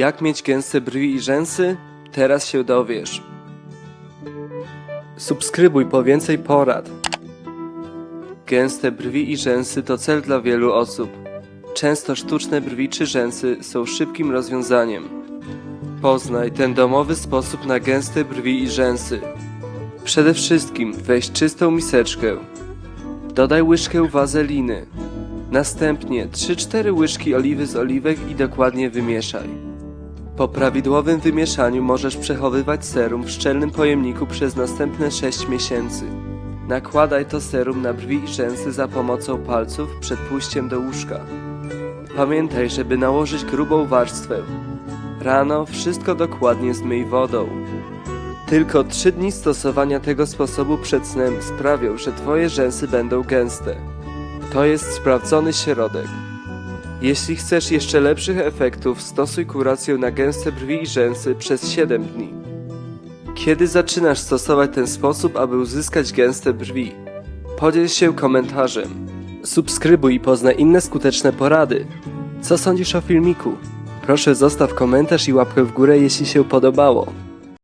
Jak mieć gęste brwi i rzęsy? Teraz się dowiesz. Subskrybuj po więcej porad. Gęste brwi i rzęsy to cel dla wielu osób. Często sztuczne brwi czy rzęsy są szybkim rozwiązaniem. Poznaj ten domowy sposób na gęste brwi i rzęsy. Przede wszystkim weź czystą miseczkę. Dodaj łyżkę wazeliny. Następnie 3-4 łyżki oliwy z oliwek i dokładnie wymieszaj. Po prawidłowym wymieszaniu możesz przechowywać serum w szczelnym pojemniku przez następne 6 miesięcy. Nakładaj to serum na brwi i rzęsy za pomocą palców przed pójściem do łóżka. Pamiętaj, żeby nałożyć grubą warstwę. Rano wszystko dokładnie zmyj wodą. Tylko 3 dni stosowania tego sposobu przed snem sprawią, że Twoje rzęsy będą gęste. To jest sprawdzony środek. Jeśli chcesz jeszcze lepszych efektów, stosuj kurację na gęste brwi i rzęsy przez 7 dni. Kiedy zaczynasz stosować ten sposób, aby uzyskać gęste brwi? Podziel się komentarzem. Subskrybuj i poznaj inne skuteczne porady. Co sądzisz o filmiku? Proszę zostaw komentarz i łapkę w górę, jeśli się podobało.